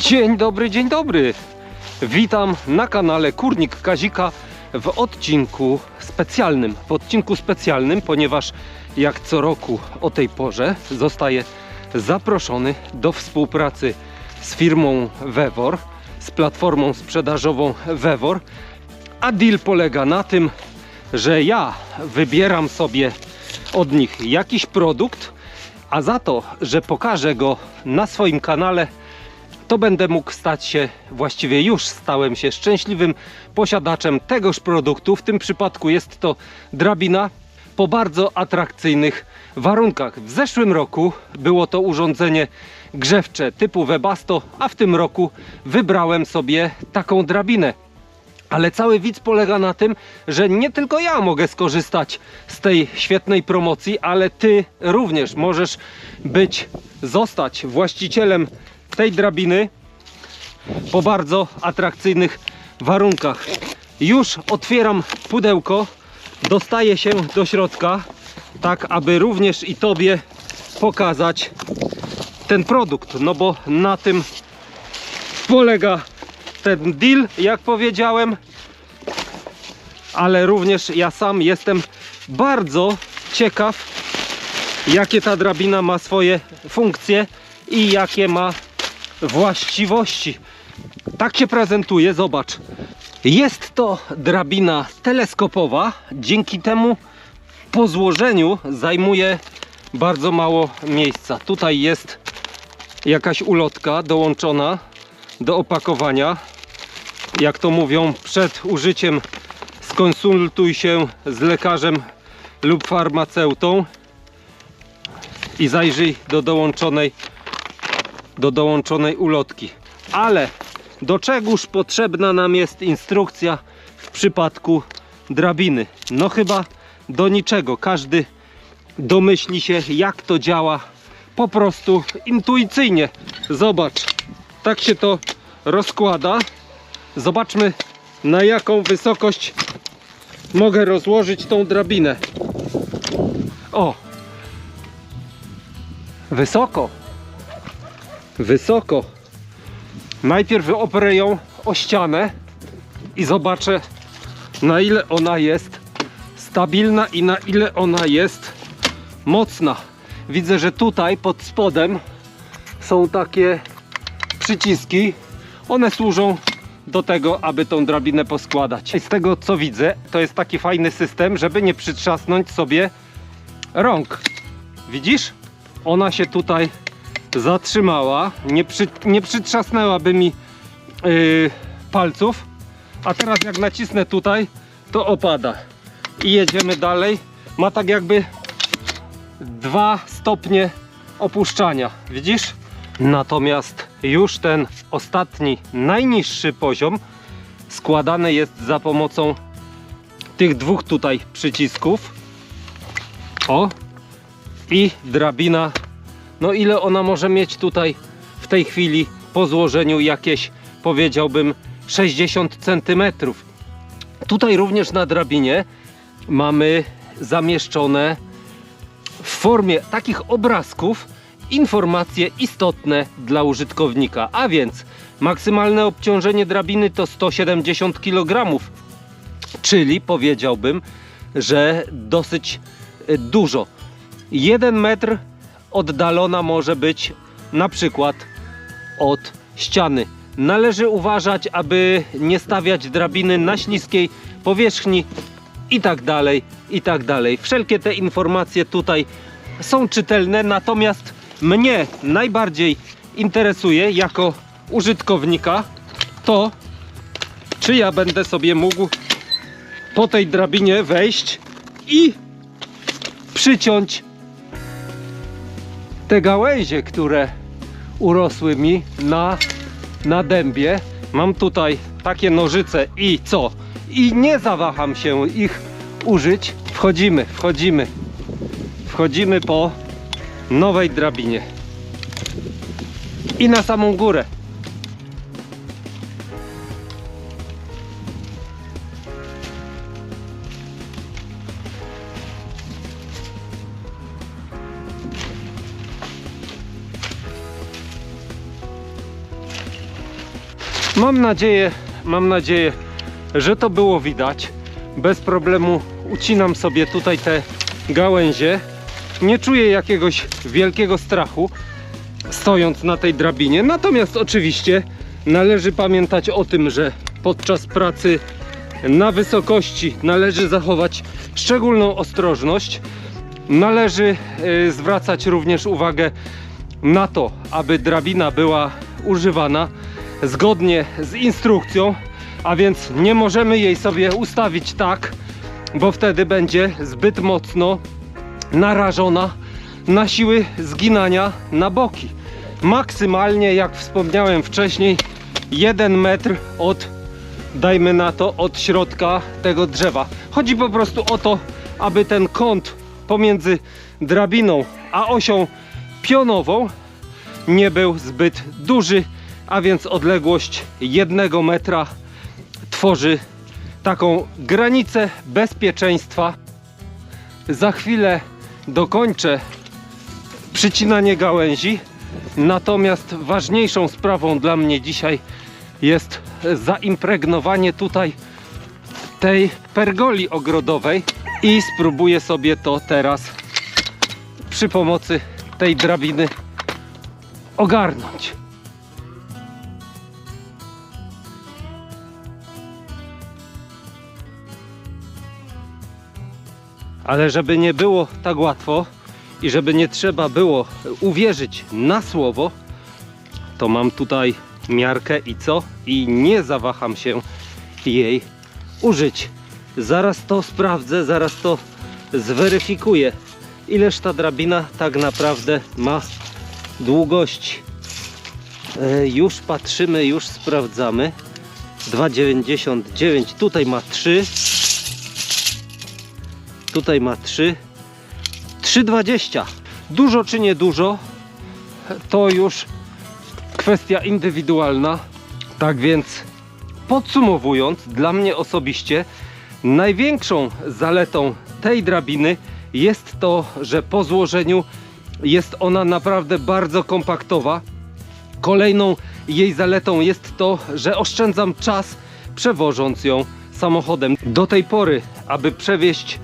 Dzień dobry, dzień dobry. Witam na kanale Kurnik Kazika w odcinku specjalnym. W odcinku specjalnym, ponieważ jak co roku o tej porze zostaję zaproszony do współpracy z firmą Wewor, z platformą sprzedażową Wewor. A deal polega na tym, że ja wybieram sobie od nich jakiś produkt, a za to, że pokażę go na swoim kanale, to będę mógł stać się, właściwie już stałem się szczęśliwym posiadaczem tegoż produktu. W tym przypadku jest to drabina po bardzo atrakcyjnych warunkach. W zeszłym roku było to urządzenie grzewcze typu Webasto, a w tym roku wybrałem sobie taką drabinę. Ale cały widz polega na tym, że nie tylko ja mogę skorzystać z tej świetnej promocji, ale ty również możesz być, zostać właścicielem tej drabiny po bardzo atrakcyjnych warunkach. Już otwieram pudełko, dostaję się do środka, tak aby również i tobie pokazać ten produkt, no bo na tym polega ten deal, jak powiedziałem, ale również ja sam jestem bardzo ciekaw, jakie ta drabina ma swoje funkcje i jakie ma właściwości. Tak się prezentuje, zobacz. Jest to drabina teleskopowa, dzięki temu po złożeniu zajmuje bardzo mało miejsca. Tutaj jest jakaś ulotka dołączona do opakowania. Jak to mówią, przed użyciem skonsultuj się z lekarzem lub farmaceutą i zajrzyj do dołączonej do dołączonej ulotki. Ale do czegóż potrzebna nam jest instrukcja w przypadku drabiny? No chyba do niczego. Każdy domyśli się jak to działa po prostu intuicyjnie. Zobacz, tak się to rozkłada. Zobaczmy na jaką wysokość mogę rozłożyć tą drabinę. O! Wysoko. Wysoko. Najpierw oprę ją o ścianę i zobaczę na ile ona jest stabilna i na ile ona jest mocna. Widzę, że tutaj pod spodem są takie przyciski. One służą do tego, aby tą drabinę poskładać. I z tego co widzę, to jest taki fajny system, żeby nie przytrzasnąć sobie rąk. Widzisz? Ona się tutaj zatrzymała, nie, przy, nie przytrzasnęłaby mi yy, palców, a teraz jak nacisnę tutaj, to opada. I jedziemy dalej. Ma tak jakby dwa stopnie opuszczania. Widzisz? Natomiast już ten ostatni, najniższy poziom składany jest za pomocą tych dwóch tutaj przycisków. O! I drabina. No ile ona może mieć tutaj w tej chwili po złożeniu jakieś powiedziałbym 60 cm. Tutaj również na drabinie mamy zamieszczone w formie takich obrazków informacje istotne dla użytkownika, a więc maksymalne obciążenie drabiny to 170 kg, czyli powiedziałbym, że dosyć y, dużo. 1 metr oddalona może być na przykład od ściany. Należy uważać, aby nie stawiać drabiny na śliskiej powierzchni i tak dalej, i tak dalej. Wszelkie te informacje tutaj są czytelne, natomiast mnie najbardziej interesuje jako użytkownika to, czy ja będę sobie mógł po tej drabinie wejść i przyciąć te gałęzie, które urosły mi na, na dębie. Mam tutaj takie nożyce i co? I nie zawaham się ich użyć. Wchodzimy, wchodzimy. Wchodzimy po nowej drabinie. I na samą górę. Mam nadzieję, mam nadzieję, że to było widać. Bez problemu ucinam sobie tutaj te gałęzie. Nie czuję jakiegoś wielkiego strachu stojąc na tej drabinie. Natomiast oczywiście należy pamiętać o tym, że podczas pracy na wysokości należy zachować szczególną ostrożność. Należy y, zwracać również uwagę na to, aby drabina była używana zgodnie z instrukcją, a więc nie możemy jej sobie ustawić tak, bo wtedy będzie zbyt mocno narażona na siły zginania na boki. Maksymalnie, jak wspomniałem wcześniej, 1 metr od, dajmy na to, od środka tego drzewa. Chodzi po prostu o to, aby ten kąt pomiędzy drabiną a osią pionową nie był zbyt duży, a więc odległość 1 metra tworzy taką granicę bezpieczeństwa. Za chwilę dokończę przycinanie gałęzi. Natomiast ważniejszą sprawą dla mnie dzisiaj jest zaimpregnowanie tutaj tej pergoli ogrodowej i spróbuję sobie to teraz przy pomocy tej drabiny ogarnąć. Ale żeby nie było tak łatwo i żeby nie trzeba było uwierzyć na słowo, to mam tutaj miarkę i co? I nie zawaham się jej użyć. Zaraz to sprawdzę, zaraz to zweryfikuję. Ileż ta drabina tak naprawdę ma długości. E, już patrzymy, już sprawdzamy. 2,99. Tutaj ma 3. Tutaj ma 3. 3,20. Dużo czy nie dużo, to już kwestia indywidualna. Tak więc podsumowując, dla mnie osobiście największą zaletą tej drabiny jest to, że po złożeniu jest ona naprawdę bardzo kompaktowa. Kolejną jej zaletą jest to, że oszczędzam czas przewożąc ją samochodem. Do tej pory, aby przewieźć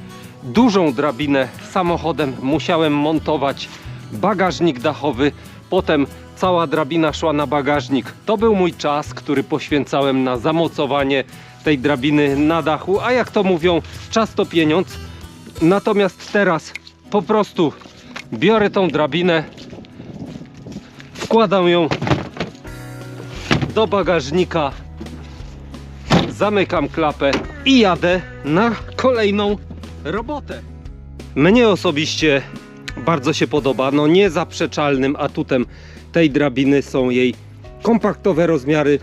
dużą drabinę samochodem, musiałem montować bagażnik dachowy. Potem cała drabina szła na bagażnik. To był mój czas, który poświęcałem na zamocowanie tej drabiny na dachu, a jak to mówią, czas to pieniądz. Natomiast teraz po prostu biorę tą drabinę, wkładam ją do bagażnika, zamykam klapę i jadę na kolejną robotę. Mnie osobiście bardzo się podoba. No niezaprzeczalnym atutem tej drabiny są jej kompaktowe rozmiary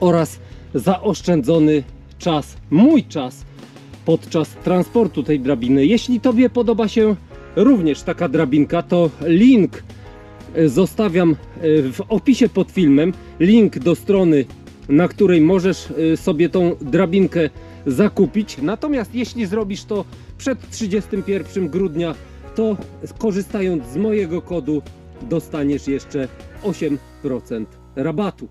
oraz zaoszczędzony czas, mój czas podczas transportu tej drabiny. Jeśli Tobie podoba się również taka drabinka, to link zostawiam e, w opisie pod filmem. Link do strony, na której możesz e, sobie tą drabinkę zakupić. Natomiast jeśli zrobisz to przed 31 grudnia, to korzystając z mojego kodu dostaniesz jeszcze 8% rabatu.